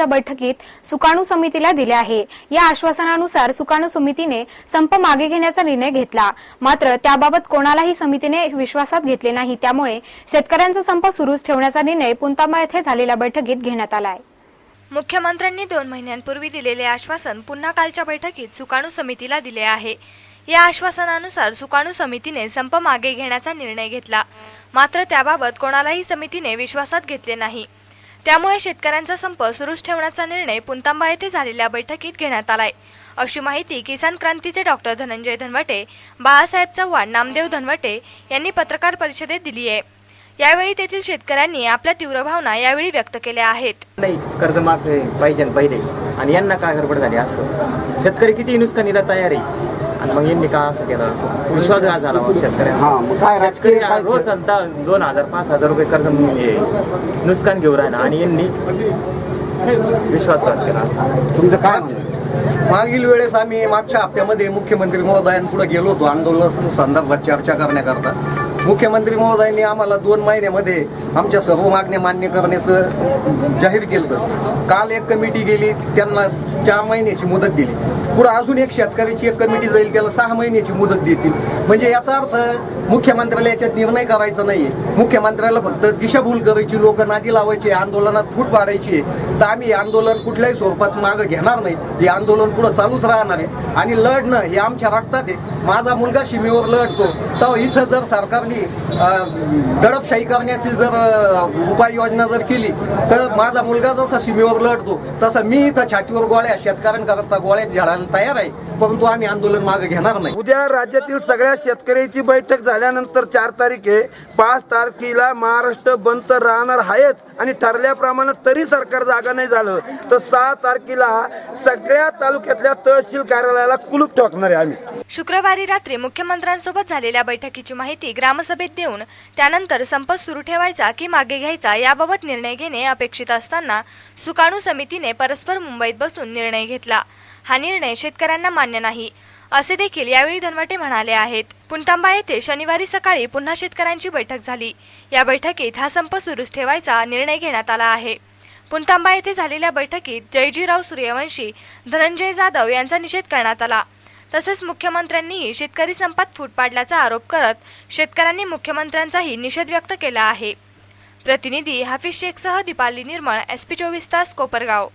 कालच्या बैठकीत सुकाणू समितीला दिले आहे. या आश्वासनानुसार सुकाणू समितीने संप मागे घेण्याचा निर्णय घेतला. मात्र त्याबाबत कोणालाही समितीने विश्वासात घेतले नाही. त्यामुळे शेतकऱ्यांचा संप सुरूच ठेवण्याचा निर्णय पुंतामा येथे झालेल्या बैठकीत घेण्यात आला आहे मुख्यमंत्र्यांनी दोन महिन्यांपूर्वी दिलेले आश्वासन पुन्हा कालच्या बैठकीत सुकाणू समितीला दिले आहे. या आश्वासनानुसार सुकाणू समितीने संप मागे घेण्याचा निर्णय घेतला. मात्र त्याबाबत कोणालाही समितीने विश्वासात घेतले नाही. त्यामुळे शेतकऱ्यांचा संप सुरूच ठेवण्याचा निर्णय पुंतांबा येथे झालेल्या बैठकीत घेण्यात आलाय. अशी माहिती किसान क्रांतीचे डॉक्टर धनंजय धनवटे बाळासाहेब चव्हाण नामदेव धनवटे यांनी पत्रकार परिषदेत दिली आहे. यावेळी तेथील शेतकऱ्यांनी आपल्या तीव्र भावना यावेळी व्यक्त केल्या आहेत. नाही कर्ज माफ पाहिजे पहिले. आणि यांना काय गडबड झाली असं? शेतकरी किती नुकसानीला तयार आहे? आणि मग यांनी का असं केलं? असं विश्वासघात झाला मग शेतकऱ्यांचा? हा, मग काय राजकीय शेतकरी काय रोज दहा दोन हजार पाच हजार रुपये कर्ज म्हणून हे नुकसान घेऊ राहिला आणि यांनी विश्वासघात केला असं. तुमचं काय म्हणणं मागील वेळेस आम्ही मागच्या हप्त्यामध्ये मुख्यमंत्री महोदयांपुढे गेलो होतो आंदोलन संदर्भात चर्चा करण्याकरता. मुख्यमंत्री महोदयांनी आम्हाला दोन महिन्यामध्ये आमच्या सर्व मागण्या मान्य करण्याचं जाहीर केलं होतं. काल एक कमिटी गेली त्यांना चार महिन्याची मुदत दिली. पुढं अजून एक शेतकऱ्याची एक कमिटी जाईल त्याला सहा महिन्याची मुदत देतील. म्हणजे याचा अर्थ मुख्यमंत्र्याला याच्यात निर्णय करायचा नाहीये. मुख्यमंत्र्याला फक्त दिशाभूल करायची लोक नादी लावायची आंदोलनात फूट पाडायची आहे. तर आम्ही आंदोलन कुठल्याही स्वरूपात मागं घेणार नाही. हे आंदोलन पुढं चालूच राहणार आहे. आणि लढणं हे आमच्या रक्तात आहे. माझा मुलगा सीमेवर लढतो. तर इथं जर सरकारने दडपशाही करण्याची जर उपाययोजना जर केली तर माझा मुलगा जसा सीमेवर लढतो तसं मी इथं छातीवर गोळ्या शेतकऱ्यांकरता गोळ्या झाडायला तयार आहे. परंतु आम्ही आंदोलन मागे घेणार नाही. उद्या राज्यातील सगळ्या शेतकऱ्याची बैठक झाल्यानंतर चार तारीख आहे पाच तारखेला महाराष्ट्र बंद तर राहणार आहेच आणि ठरल्याप्रमाणे तरी सरकार जागा नाही झालं. तर सहा तारखेला सगळ्या तालुक्यातल्या तहसील कार्यालयाला कुलूप ठोकणार आहे आम्ही. शुक्रवारी रात्री मुख्यमंत्र्यांसोबत झालेल्या बैठकीची माहिती ग्रामसभेत देऊन त्यानंतर संप सुरू ठेवायचा की मागे घ्यायचा याबाबत निर्णय घेणे अपेक्षित असताना सुकाणू समितीने परस्पर मुंबईत बसून निर्णय घेतला. हा निर्णय शेतकऱ्यांना मान्य नाही. असे देखील यावेळी धनवटे म्हणाले आहेत. पुंतांबा येथे शनिवारी सकाळी पुन्हा शेतकऱ्यांची बैठक झाली. या बैठकीत हा संप सुरूच ठेवायचा निर्णय घेण्यात आला आहे. पुंतांबा येथे झालेल्या बैठकीत जयजीराव सूर्यवंशी धनंजय जाधव यांचा निषेध करण्यात आला. तसेच मुख्यमंत्र्यांनीही शेतकरी संपात फूट पाडल्याचा आरोप करत शेतकऱ्यांनी मुख्यमंत्र्यांचाही निषेध व्यक्त केला आहे. प्रतिनिधी हाफिज शेखसह दीपाली निर्मळ एस पी चोवीस तास कोपरगाव.